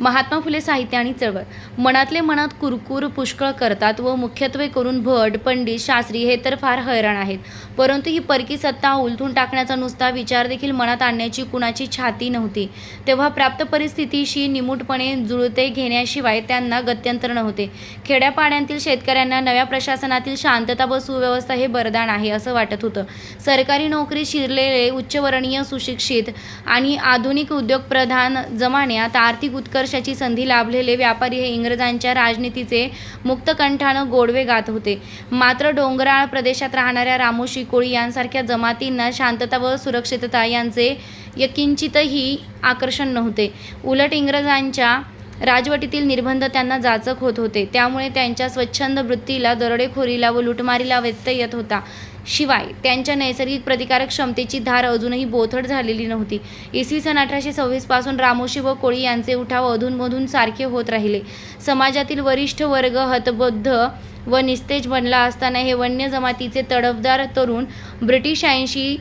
महात्मा फुले साहित्य आणि चळवळ. मनातले मनात कुरकुर पुष्कळ करतात व मुख्यत्वे करून भट पंडित शास्त्री हे तर फार हैराण आहेत. परंतु ही परकी सत्ता उलथून टाकण्याचा नुसता विचार देखील मनात आणण्याची कुणाची छाती नव्हती. तेव्हा प्राप्त परिस्थितीशी निमूटपणे जुळते घेण्याशिवाय त्यांना गत्यंतर नव्हते. खेड्यापाड्यांतील शेतकऱ्यांना नव्या प्रशासनातील शांतता व सुव्यवस्था हे बरदान आहे असं वाटत होतं. सरकारी नोकरी शिरलेले उच्चवर्णीय सुशिक्षित आणि आधुनिक उद्योगप्रधान जमान्यात आर्थिक संघर्षाची संधी लाभलेले व्यापारी हे इंग्रजांच्या राजनीतीचे मुक्तकंठानं गोडवे गात होते. मात्र डोंगराळ प्रदेशात राहणाऱ्या रामोशी कोळी यांसारख्या जमातींना शांतता व सुरक्षितता यांचे यकिंचितही आकर्षण नव्हते. उलट इंग्रजांच्या राजवटीतील निर्बंध त्यांना जाचक होत होते. त्यामुळे त्यांच्या स्वच्छंद वृत्तीला दरोडेखोरीला व लुटमारीला व्यत्यय येत होता. शिवाय त्यांच्या नैसर्गिक प्रतिकारक क्षमतेची धार अजूनही बोथट झालेली नव्हती. इसवी सन अठराशे सव्वीसपासून रामोशी व कोळी यांचे उठाव अधूनमधून सारखे होत राहिले. समाजातील वरिष्ठ वर्ग हतबद्ध व निस्तेज बनला असताना हे वन्य जमातीचे तडफदार तरुण ब्रिटिशांशी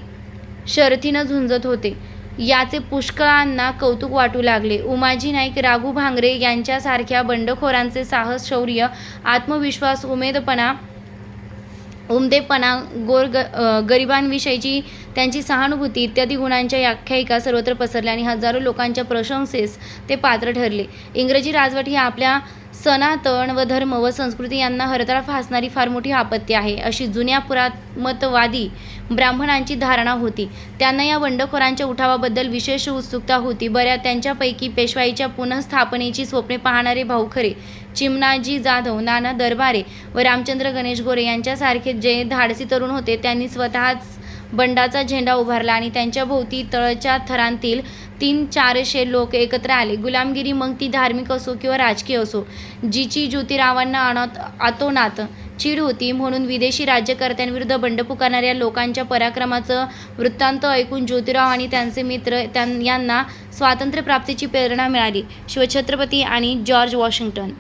शर्थीनं झुंजत होते. याचे पुष्कळांना कौतुक वाटू लागले. उमाजी नाईक राघू भांगरे यांच्यासारख्या बंडखोरांचे साहस शौर्य आत्मविश्वास उमेदपणा उमदेपणा गोर ग गरिबांविषयीची त्यांची सहानुभूती इत्यादी गुणांच्या आख्यायिका सर्वत्र पसरल्या आणि हजारो लोकांच्या प्रशंसेस ते पात्र ठरले. इंग्रजी राजवट ही आपल्या सनातन व धर्म व संस्कृती यांना हरतळा फासणारी फार मोठी आपत्ती आहे. अशी जुन्या पुरातमतवादी ब्राह्मणांची धारणा होती. त्यांना या बंडखोरांच्या उठावाबद्दल विशेष उत्सुकता होती. बऱ्या त्यांच्यापैकी पेशवाईच्या पुनःस्थापनेची स्वप्ने पाहणारे भाऊखरे चिमणाजी जाधव नाना दरबारे व रामचंद्र गणेश गोरे यांच्यासारखे जे धाडसी तरुण होते त्यांनी स्वतःच बंडाचा झेंडा उभारला आणि त्यांच्या भोवती तळच्या थरांतील तीन चारशे लोक एकत्र आले. गुलामगिरी मग ती धार्मिक असो किंवा राजकीय असो जिची ज्योतिरावांना अनात आतोनात चीड होती म्हणून विदेशी राज्यकर्त्यांविरुद्ध बंड पुकारणाऱ्या लोकांच्या पराक्रमाचं वृत्तांत ऐकून ज्योतिराव आणि त्यांचे मित्र त्यां यांना स्वातंत्र्यप्राप्तीची प्रेरणा मिळाली. शिवछत्रपती आणि जॉर्ज वॉशिंग्टन